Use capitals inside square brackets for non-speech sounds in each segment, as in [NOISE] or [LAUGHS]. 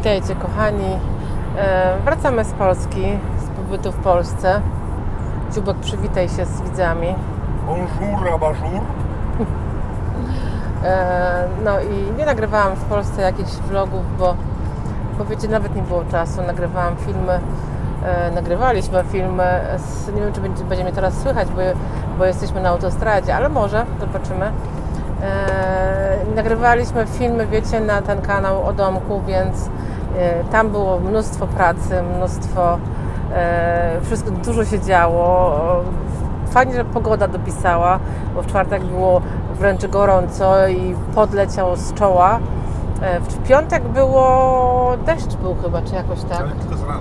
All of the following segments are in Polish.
Witajcie kochani. E, wracamy z Polski, z pobytu w Polsce. Dziubek, przywitaj się z widzami. Bonjour, abajour. E, no i nie nagrywałam w Polsce jakichś vlogów, bo, bo wiecie, nawet nie było czasu. Nagrywałam filmy, e, nagrywaliśmy filmy. Z, nie wiem, czy będzie, będzie mnie teraz słychać, bo, bo jesteśmy na autostradzie, ale może, zobaczymy. Nagrywaliśmy filmy, wiecie, na ten kanał o domku, więc tam było mnóstwo pracy, mnóstwo, e, wszystko, dużo się działo. Fajnie, że pogoda dopisała, bo w czwartek było wręcz gorąco i podleciał z czoła. E, W piątek było, deszcz był chyba, czy jakoś tak, Ale tylko z rana.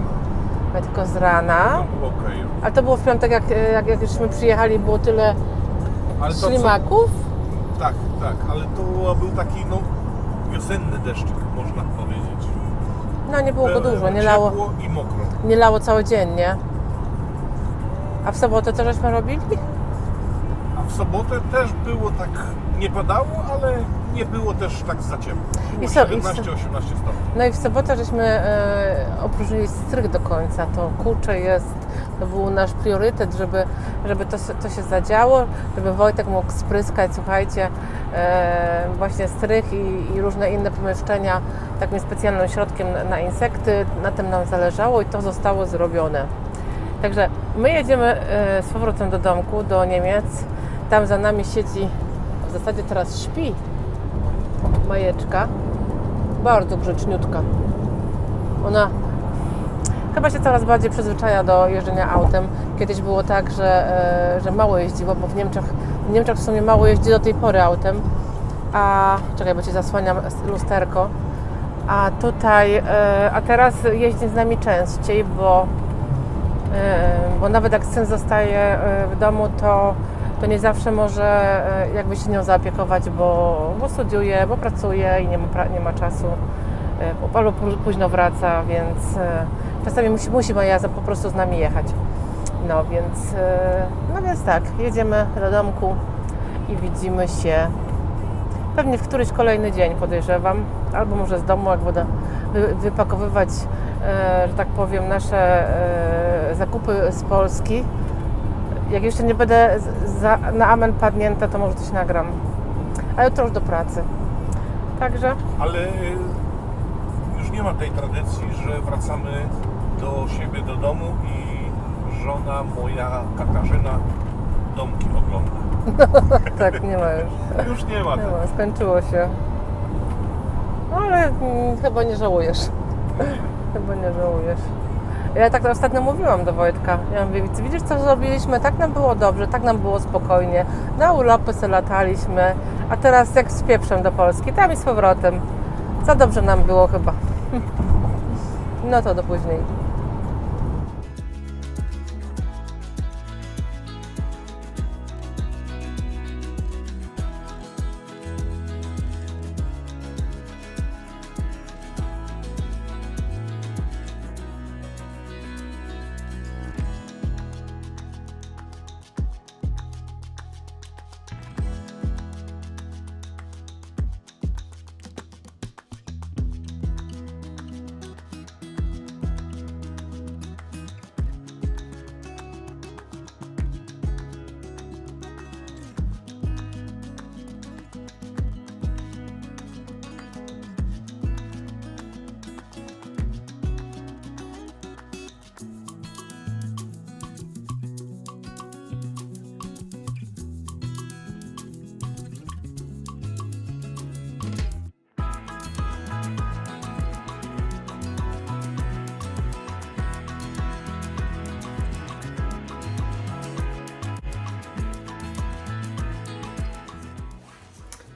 ale tylko z rana. Było okej. Ale to było w piątek, jak, jak, jak żeśmy przyjechali, było tyle Ale to co, ślimaków. Tak, tak, ale to był taki no wiosenny powiedzieć. No nie było go dużo, nie lało, Ciepło i mokro. nie lało cały dzień, nie? A w sobotę co żeśmy robili? A w sobotę też było tak, nie padało, ale nie było też tak za ciepło. I Było co- i w 17-18 stopni. No i w sobotę żeśmy e, opróżnili strych do końca. To kurczę jest, to był nasz priorytet, żeby, żeby to, se- to się zadziało, żeby Wojtek mógł spryskać, słuchajcie, e, właśnie strych i, i różne inne pomieszczenia takim specjalnym środkiem na, insekty. Na tym nam zależało i to zostało zrobione. Także my jedziemy e, z powrotem do domku, do Niemiec. Tam za nami siedzi, w zasadzie teraz śpi Majeczka. Bardzo grzeczniutka. Ona chyba się coraz bardziej przyzwyczaja do jeżdżenia autem. Kiedyś było tak, że, e, że mało jeździło, bo w Niemczech, w Niemczech w sumie mało jeździ do tej pory autem. A czekaj, bo ci zasłaniam lusterko. A tutaj, e, a teraz jeździ z nami częściej, bo, e, bo nawet jak syn zostaje e, w domu, to, to nie zawsze może jakby się nią zaopiekować, bo, bo studiuje, bo pracuje i nie ma, nie ma czasu, albo pó- późno wraca, więc czasami musi, musi Maja za- po prostu z nami jechać. No więc, no więc tak, jedziemy do domku i widzimy się pewnie w któryś kolejny dzień podejrzewam, albo może z domu, jak będę wy, wypakowywać, e, że tak powiem, nasze e, zakupy z Polski. Jak jeszcze nie będę na amen padnięta, to może coś nagram. Ale to już do pracy. Także Ale już nie ma tej tradycji, że wracamy do siebie, do domu i żona moja Katarzyna domki ogląda. [LAUGHS] tak, nie ma już. Już nie ma Nie tego. ma, skończyło się. No ale mm, chyba nie żałujesz. [LAUGHS] Chyba nie żałujesz. Ja tak ostatnio mówiłam do Wojtka. Ja mówię, widzisz co zrobiliśmy? Tak nam było dobrze, tak nam było spokojnie. Na urlopy se lataliśmy, a teraz jak z pieprzem do Polski, tam i z powrotem. Za dobrze nam było chyba. [LAUGHS] No to do później.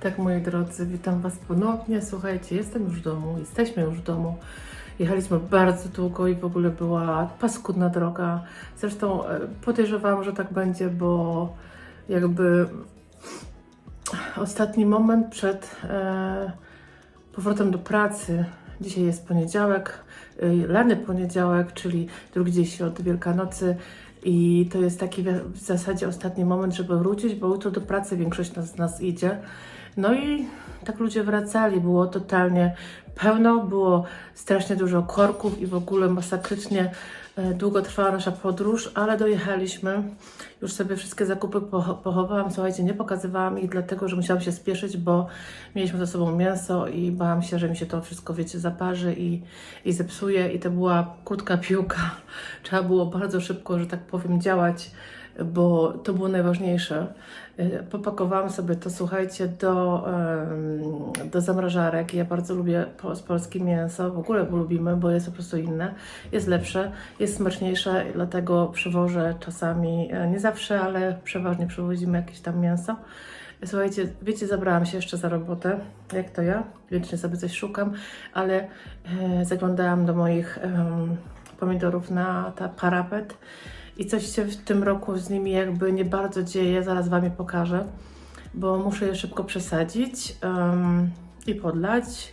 Tak, moi drodzy, witam Was ponownie. Słuchajcie, jestem już w domu, jesteśmy już w domu. Jechaliśmy bardzo długo i w ogóle była paskudna droga. Zresztą e, podejrzewam, że tak będzie, bo jakby ostatni moment przed e, powrotem do pracy. Dzisiaj jest poniedziałek, y, lany poniedziałek, czyli drugi dzień świąt Wielkanocy. I to jest taki w zasadzie ostatni moment, żeby wrócić, bo jutro do pracy większość nas, nas idzie. No i tak ludzie wracali, było totalnie pełno, było strasznie dużo korków i w ogóle masakrycznie e, długo trwała nasza podróż, ale dojechaliśmy. Już sobie wszystkie zakupy pocho- pochowałam, słuchajcie, nie pokazywałam ich, dlatego że musiałam się spieszyć, bo mieliśmy ze sobą mięso i bałam się, że mi się to wszystko, wiecie, zaparzy i, i zepsuje i to była krótka piłka. Trzeba było bardzo szybko, że tak powiem, działać, bo to było najważniejsze. Y, Popakowałam sobie to, słuchajcie, do, do zamrażarek. Ja bardzo lubię po, z polskim mięso, w ogóle go lubimy, bo jest po prostu inne, jest lepsze, jest smaczniejsze, dlatego przywożę czasami, e, nie zawsze, ale przeważnie przywozimy jakieś tam mięso. Słuchajcie, wiecie, zabrałam się jeszcze za robotę, jak to ja, wiecznie sobie coś szukam, ale e, zaglądałam do moich pomidorów na ta parapet i coś się w tym roku z nimi jakby nie bardzo dzieje, zaraz Wam je pokażę, bo muszę je szybko przesadzić em, i podlać,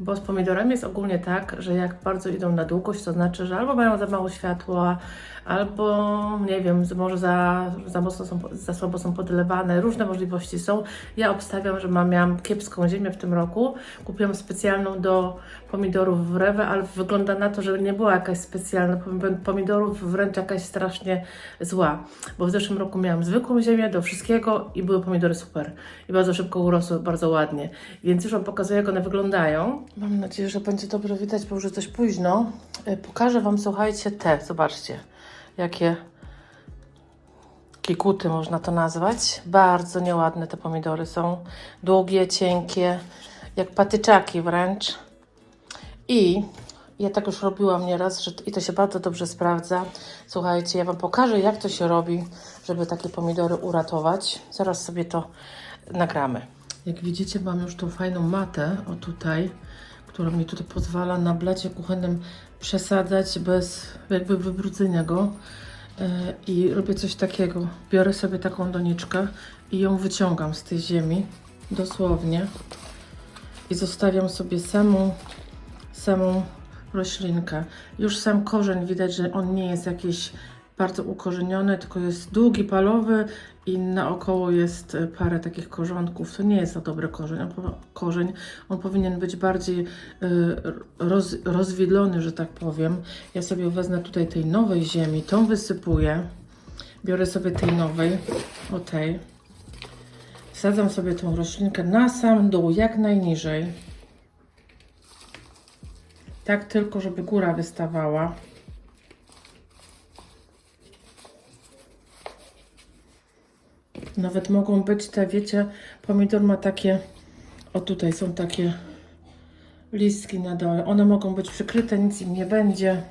bo z pomidorami jest ogólnie tak, że jak bardzo idą na długość, to znaczy, że albo mają za mało światła, albo nie wiem, może za, za mocno są, za słabo są podlewane, różne możliwości są. Ja obstawiam, że mam, miałam kiepską ziemię w tym roku. Kupiłam specjalną do pomidorów w rewę, ale wygląda na to, że nie była jakaś specjalna pom- pomidorów, wręcz jakaś strasznie zła. Bo w zeszłym roku miałam zwykłą ziemię do wszystkiego i były pomidory super. I bardzo szybko urosły, bardzo ładnie. Więc już Wam pokazuję, jak one wyglądają. Mam nadzieję, że będzie dobrze widać, bo już dość późno. E, Pokażę Wam, słuchajcie, te, zobaczcie, jakie kikuty można to nazwać. Bardzo nieładne te pomidory są. Długie, cienkie, jak patyczaki wręcz. I ja tak już robiłam nieraz, że, i to się bardzo dobrze sprawdza. Słuchajcie, ja Wam pokażę, jak to się robi, żeby takie pomidory uratować. Zaraz sobie to nagramy. Jak widzicie, mam już tą fajną matę, o tutaj, która mi tutaj pozwala na blacie kuchennym przesadzać bez jakby wybrudzenia go. E, I robię coś takiego. Biorę sobie taką doniczkę i ją wyciągam z tej ziemi, dosłownie. I zostawiam sobie samą samą roślinkę. Już sam korzeń widać, że on nie jest jakiś bardzo ukorzeniony, tylko jest długi, palowy i naokoło jest e, parę takich korzonków. To nie jest za dobry korzeń. On, korzeń. on powinien być bardziej e, roz, rozwidlony, że tak powiem. Ja sobie wezmę tutaj tej nowej ziemi, tą wysypuję. Biorę sobie tej nowej, o tej. Wsadzam sobie tą roślinkę na sam dół, jak najniżej. Tak tylko, żeby góra wystawała. Nawet mogą być te, wiecie, pomidor ma takie, o tutaj są takie listki na dole. One mogą być przykryte, nic im nie będzie.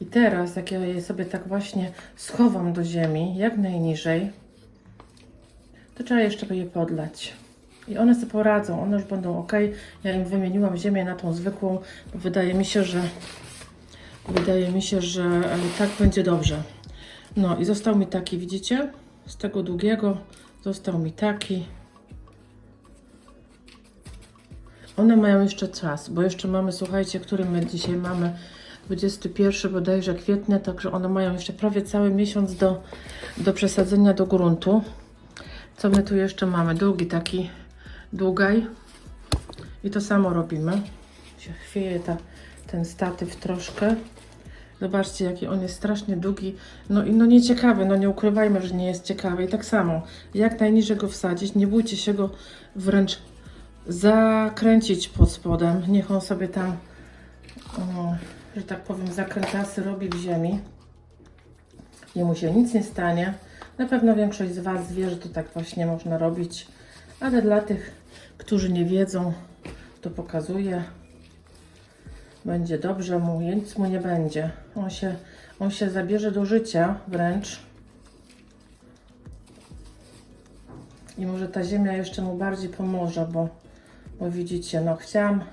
I teraz, jak ja je sobie tak właśnie schowam do ziemi, jak najniżej, to trzeba jeszcze je podlać. I one sobie poradzą, one już będą ok. Ja im wymieniłam ziemię na tą zwykłą, bo wydaje mi się, że wydaje mi się, że e, tak będzie dobrze. No i został mi taki, widzicie? Z tego długiego został mi taki. One mają jeszcze czas, bo jeszcze mamy, słuchajcie, który my dzisiaj mamy 21 bodajże kwietnia, także one mają jeszcze prawie cały miesiąc do, do przesadzenia do gruntu. Co my tu jeszcze mamy? Długi taki długaj. I to samo robimy. Się chwieje ta, ten statyw troszkę. Zobaczcie, jaki on jest strasznie długi. No i no nieciekawy, no nie ukrywajmy, że nie jest ciekawy. I tak samo, jak najniżej go wsadzić, nie bójcie się go wręcz zakręcić pod spodem. Niech on sobie tam, że tak powiem, zakrętasy robi w ziemi. Jemu się nic nie stanie. Na pewno większość z Was wie, że to tak właśnie można robić, ale dla tych, którzy nie wiedzą, to pokazuję. Będzie dobrze mu, nic mu nie będzie. On się, on się zabierze do życia wręcz. I może ta ziemia jeszcze mu bardziej pomoże, bo, bo widzicie, no chciałam,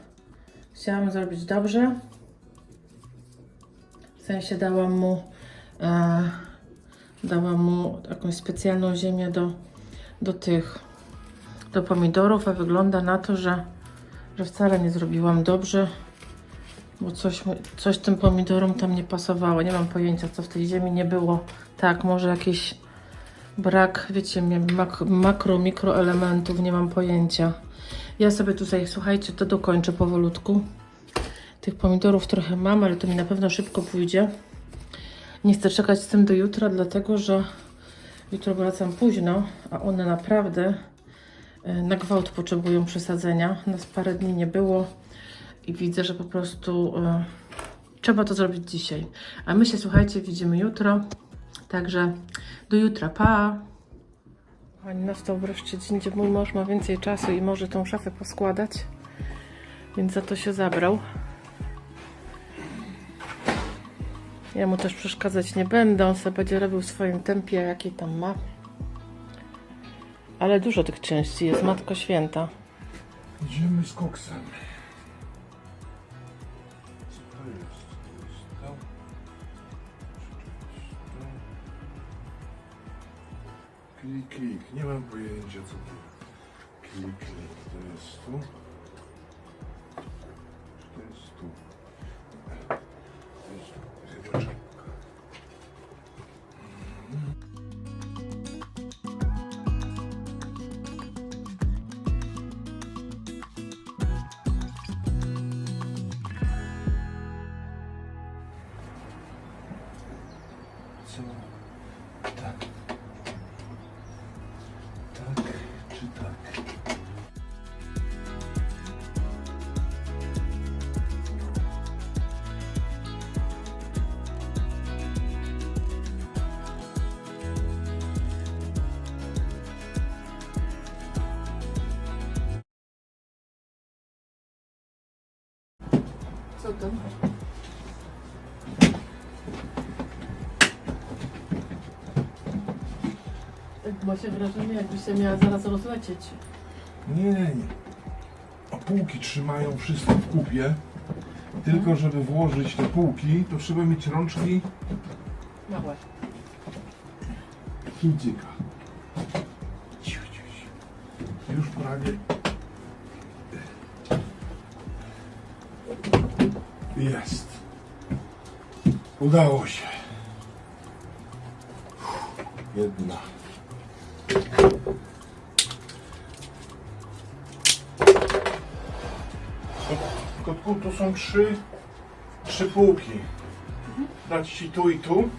chciałam zrobić dobrze. W sensie dałam mu, e, dałam mu jakąś specjalną ziemię do, do tych, do pomidorów, a wygląda na to, że, że wcale nie zrobiłam dobrze, bo coś, coś tym pomidorom tam nie pasowało. Nie mam pojęcia, co w tej ziemi nie było. Tak, może jakieś Brak, wiecie, mak, makro, mikroelementów, nie mam pojęcia. Ja sobie tutaj, słuchajcie, to dokończę powolutku. Tych pomidorów trochę mam, ale to mi na pewno szybko pójdzie. Nie chcę czekać z tym do jutra, dlatego że jutro wracam późno, a one naprawdę e, na gwałt potrzebują przesadzenia. Nas parę dni nie było i widzę, że po prostu e, trzeba to zrobić dzisiaj. A my się, słuchajcie, widzimy jutro. Także do jutra, pa! Pani nastał wreszcie dzień, gdzie mój mąż ma więcej czasu i może tą szafę poskładać, więc za to się zabrał. Ja mu też przeszkadzać nie będę, on sobie będzie robił w swoim tempie, jaki tam ma. Ale dużo tych części jest, Matko Święta. Idziemy z koksem. To jest? To jest to? Klik, klik. Nie mam pojęcia co to. Klik, klik. To jest tu? To? Tak ma się wrażenie, jakby się miała zaraz rozlecieć. Nie, nie, nie. A półki trzymają wszystko w kupie. Tylko żeby włożyć te półki, to trzeba mieć rączki Małe. Chińczyka. Ciu, ciu, ciu. Już prawie. Udało się. Jedna. Kotku, tu są trzy, trzy półki. Dać ci tu i tu,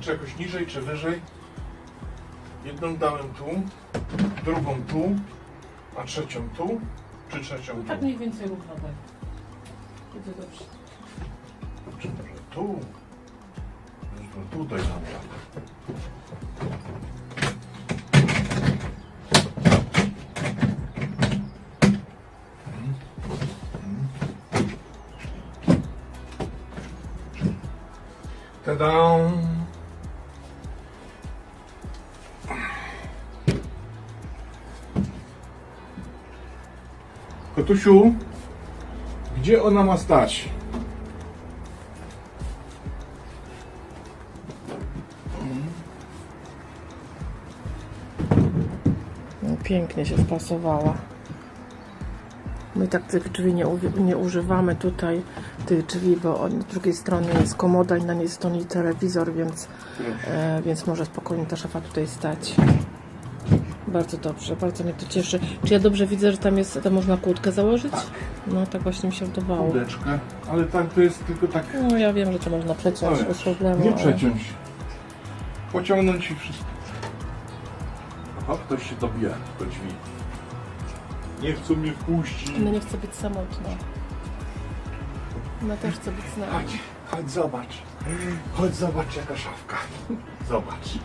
czy jakoś niżej, czy wyżej. Jedną dałem tu, drugą tu, a trzecią tu, czy trzecią tu? Tak mniej więcej równo tak. Będzie dobrze. Czy może tu? Może tutaj na przykład. Tada! Kotusiu, gdzie ona ma stać? Pięknie się wpasowała. My tak tych drzwi nie, nie używamy tutaj, tych drzwi, bo z drugiej strony jest komoda i na niej stoi telewizor, więc, e, więc może spokojnie ta szafa tutaj stać. Bardzo dobrze, bardzo mnie to cieszy. Czy ja dobrze widzę, że tam jest, tam można kłódkę założyć? No tak właśnie mi się wydawało. Kółdeczkę, ale tak to jest tylko tak. No ja wiem, że to można przeciąć No bez problemu. Nie ale- przeciąć. Pociągnąć i wszystko. A ktoś się dobija do drzwi. Nie chcą mnie wpuścić. Ona nie chce być samotna. Ona też chce być z nami. Chodź, chodź zobacz. Chodź zobacz jaka szafka. Zobacz.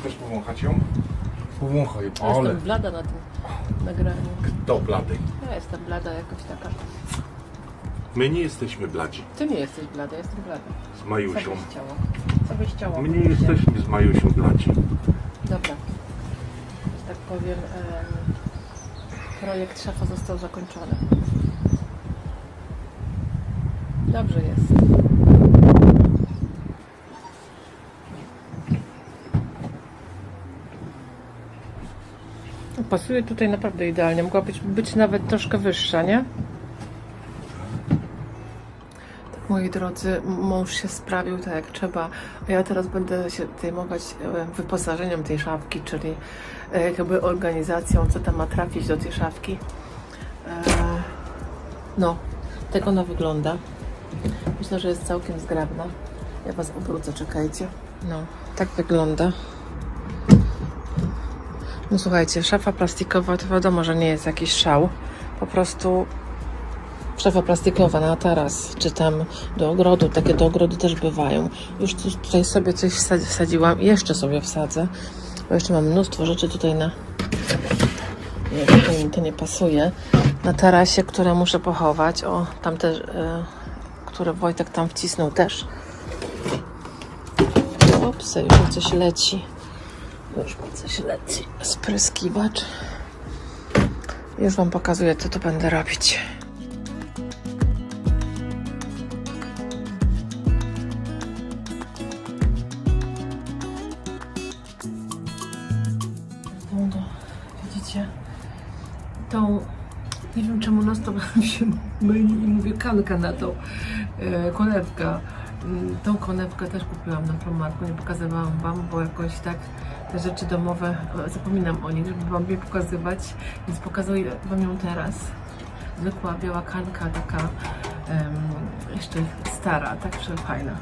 Chcesz powąchać ją? Powąchaj. Ja Jestem blada na tym nagraniu. Kto blady? Ja jestem blada jakoś taka. My nie jesteśmy bladzi. Ty nie jesteś blada, ja jestem blada. Z Co Majusią. byś chciała? Co byś chciała? My nie jesteśmy z Majusią bladzi. Powiem, em, projekt szafa został zakończony. Dobrze jest. Pasuje tutaj naprawdę idealnie. Mogła być, być nawet troszkę wyższa, nie? Tak moi drodzy, mąż się sprawił tak jak trzeba, a ja teraz będę się zajmować e, wyposażeniem tej szafki, czyli e, jakby organizacją, co tam ma trafić do tej szafki. E, No, tak ona wygląda. Myślę, że jest całkiem zgrabna. Ja Was obrócę, czekajcie. No, tak wygląda. No słuchajcie, szafa plastikowa to wiadomo, że nie jest jakiś szał. Po prostu szafa plastikowa na taras, czy tam do ogrodu, takie do ogrodu też bywają. Już tu- tutaj sobie coś wsadzi- wsadziłam jeszcze sobie wsadzę, bo jeszcze mam mnóstwo rzeczy tutaj na... Nie, tutaj mi to nie pasuje. Na tarasie, które muszę pochować. O, tam też, e, które Wojtek tam wcisnął też. Ops, już coś leci. Już mi coś leci. Spryskiwacz. Już Wam pokazuję, co tu będę robić. Kanka na tą e, konewkę. Mm, Tą konewkę też kupiłam na promarku, nie pokazywałam Wam, bo jakoś tak te rzeczy domowe, e, zapominam o nich, żeby Wam je pokazywać, więc pokazuję Wam ją teraz. Zwykła biała kanka, taka em, jeszcze stara, także fajna.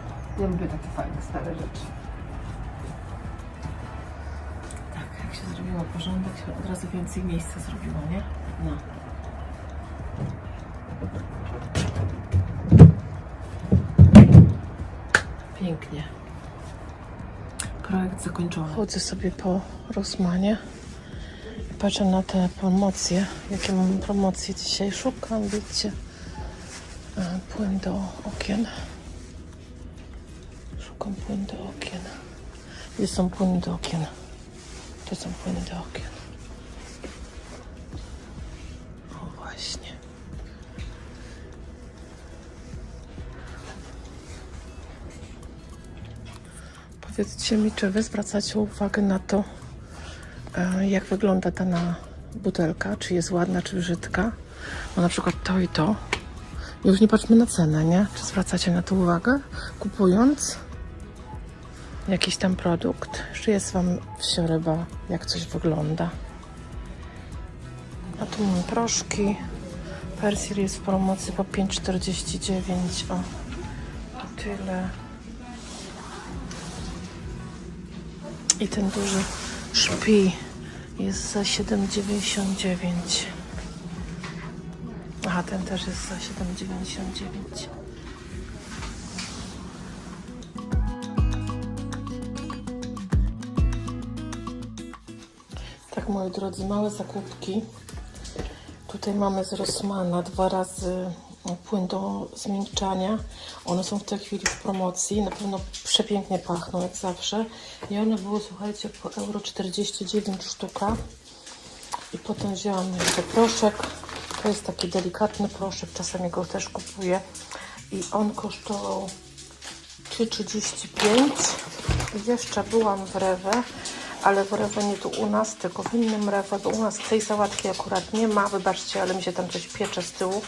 Ja lubię takie fajne, stare rzeczy. Tak, jak się zrobiło porządek, się od razu więcej miejsca zrobiło, nie? No. Pięknie. Projekt zakończony. Chodzę sobie po Rosmanie. Patrzę na te promocje. Jakie mam promocje dzisiaj? Szukam, wiecie. E, Płyn do okien. Szukam płyn do okien. Gdzie są płyny do okien? To są płyny do okien. Powiedzcie mi, czy wy zwracacie uwagę na to, e, jak wygląda dana butelka, czy jest ładna, czy brzydka. Bo na przykład to i to. Już nie patrzmy na cenę, nie? Czy zwracacie na to uwagę, kupując jakiś tam produkt? Czy jest wam wsioryba, jak coś wygląda? A tu mam proszki. Persil jest w promocji po 5,49. O, to tyle. I ten duży szpi jest za 7,99. Aha, ten też jest za 7,99. Tak, moi drodzy, małe zakupki. Tutaj mamy z Rossmana dwa razy płyn do zmiękczania. One są w tej chwili w promocji. Na pewno przepięknie pachną, jak zawsze. I one były, słuchajcie, po euro 49 sztuka. I potem wzięłam jeszcze proszek. To jest taki delikatny proszek, czasami go też kupuję. I on kosztował 3,35. I Jeszcze byłam w Rewe, ale w Rewe nie tu u nas, tylko w innym Rewe, bo u nas tej sałatki akurat nie ma. Wybaczcie, ale mi się tam coś piecze z tyłu.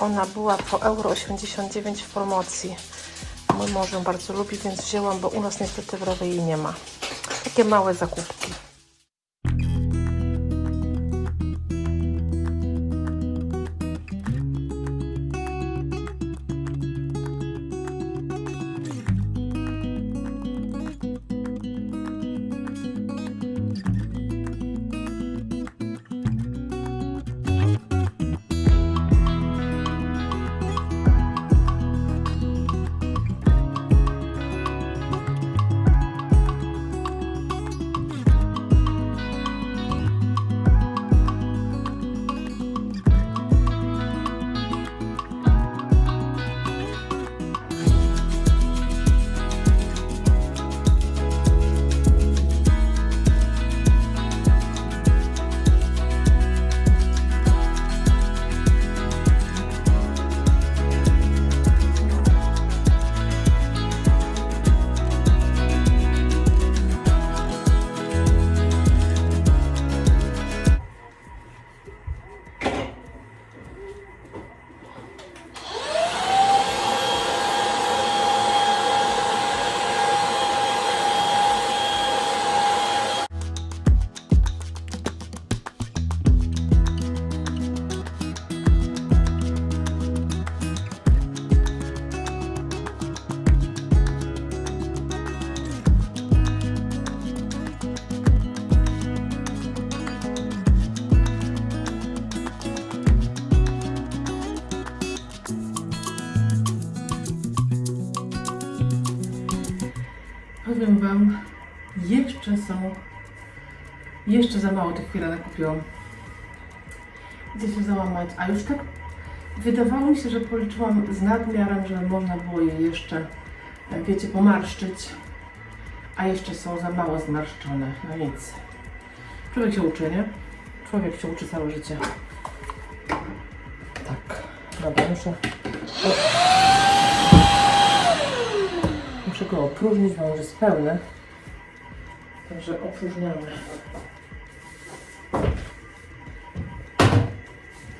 Ona była po euro 89 w promocji. Mój mąż ją bardzo lubi, więc wzięłam, bo u nas niestety w jej nie ma. Takie małe zakupki. Są, jeszcze za mało tych filanek kupiłam. Idę się załamać, a już tak wydawało mi się, że policzyłam z nadmiarem, że można było je jeszcze, e, wiecie, pomarszczyć, a jeszcze są za mało zmarszczone, no nic. Człowiek się uczy, nie? Człowiek się uczy całe życie. Tak, dobra, muszę... Muszę go opróżnić, bo on jest pełny. Także opróżniamy.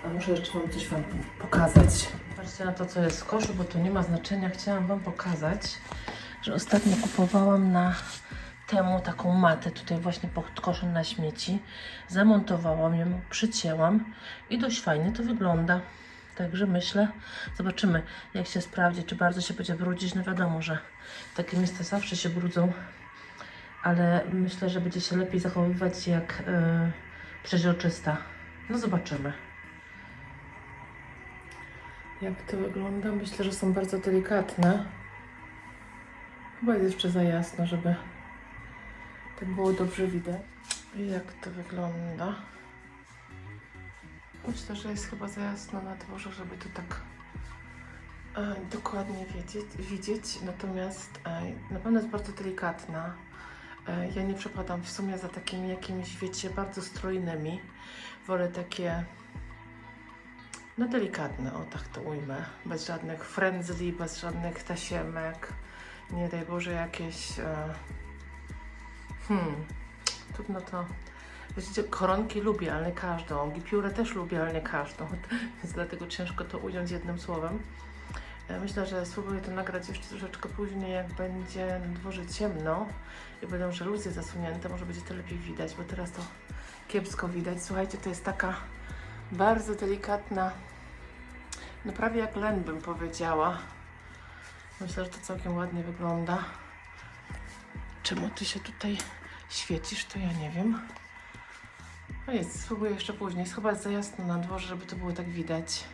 A muszę jeszcze Wam coś Wam pokazać. Patrzcie na to, co jest w koszu, bo to nie ma znaczenia. Chciałam Wam pokazać, że ostatnio kupowałam na temu taką matę tutaj właśnie pod koszem na śmieci. Zamontowałam ją, przycięłam i dość fajnie to wygląda. Także myślę, zobaczymy jak się sprawdzi, czy bardzo się będzie brudzić. No wiadomo, że takie miejsca zawsze się brudzą, ale myślę, że będzie się lepiej zachowywać jak yy, przeźroczysta. No zobaczymy. Jak to wygląda? Myślę, że są bardzo delikatne. Chyba jest jeszcze za jasno, żeby tak było dobrze widać. Jak to wygląda? Myślę, że jest chyba za jasno na dworze, żeby to tak e, dokładnie wiedzieć, widzieć. Natomiast e, na pewno jest bardzo delikatna. E, ja nie przepadam w sumie za takimi jakimiś, wiecie, bardzo strojnymi. Wolę takie no delikatne, o tak to ujmę. Bez żadnych frędzli, bez żadnych tasiemek. Nie daj Boże jakieś... E, hmm, trudno to... Wiecie, koronki lubię, ale nie każdą. Gipiurę też lubię, ale nie każdą. [LAUGHS] Więc dlatego ciężko to ująć jednym słowem. E, Myślę, że spróbuję to nagrać jeszcze troszeczkę później, jak będzie na dworze ciemno i będą żaluzje zasunięte, może będzie to lepiej widać, bo teraz to kiepsko widać. Słuchajcie, to jest taka bardzo delikatna, no prawie jak len bym powiedziała. Myślę, że to całkiem ładnie wygląda. Czemu ty się tutaj świecisz, to ja nie wiem. No nic, spróbuję jeszcze później. Jest chyba za jasno na dworze, żeby to było tak widać.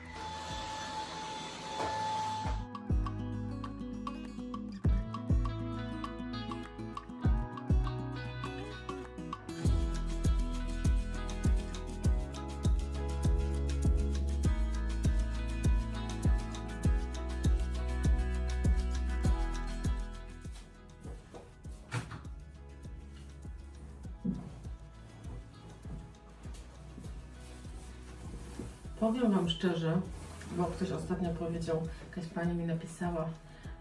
Szczerze, bo ktoś ostatnio powiedział, jakaś pani mi napisała,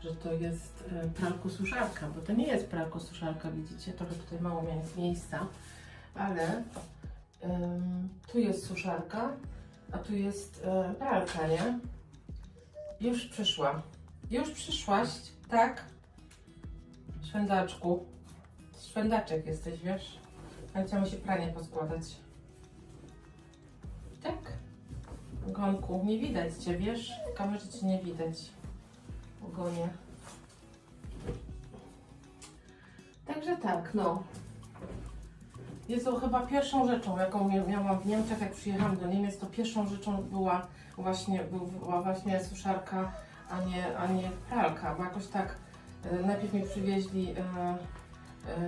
że to jest e, pralko-suszarka, bo to nie jest pralko-suszarka, widzicie, trochę tutaj mało jest miejsca, ale ym, tu jest suszarka, a tu jest e, pralka, nie? Już przyszła. Już przyszłaś, tak? Szwędaczku. Szwędaczek jesteś, wiesz? Ja chciałam się pranie poskładać. Tak? Gonku, nie widać Cię, wiesz? W kamerze Cię nie widać. W ogonie. Także tak, no. Jest to chyba pierwszą rzeczą, jaką mia- miałam w Niemczech, jak przyjechałam do Niemiec, to pierwszą rzeczą była właśnie, była właśnie suszarka, a nie, a nie pralka, bo jakoś tak e, najpierw mi przywieźli e,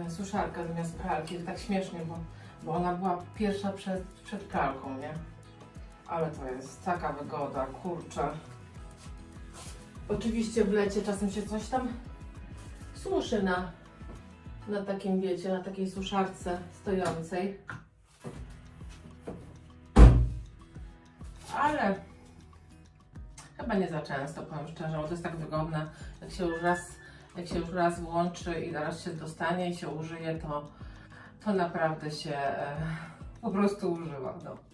e, suszarkę zamiast pralki, tak śmiesznie, bo, bo ona była pierwsza przed, przed pralką, nie? Ale to jest taka wygoda, kurczę. Oczywiście w lecie czasem się coś tam suszy na, na takim, wiecie, na takiej suszarce stojącej. Ale chyba nie za często, powiem szczerze, bo to jest tak wygodne. Jak się już raz, jak się już raz włączy i zaraz się dostanie i się użyje, to, to naprawdę się e, po prostu używa. No.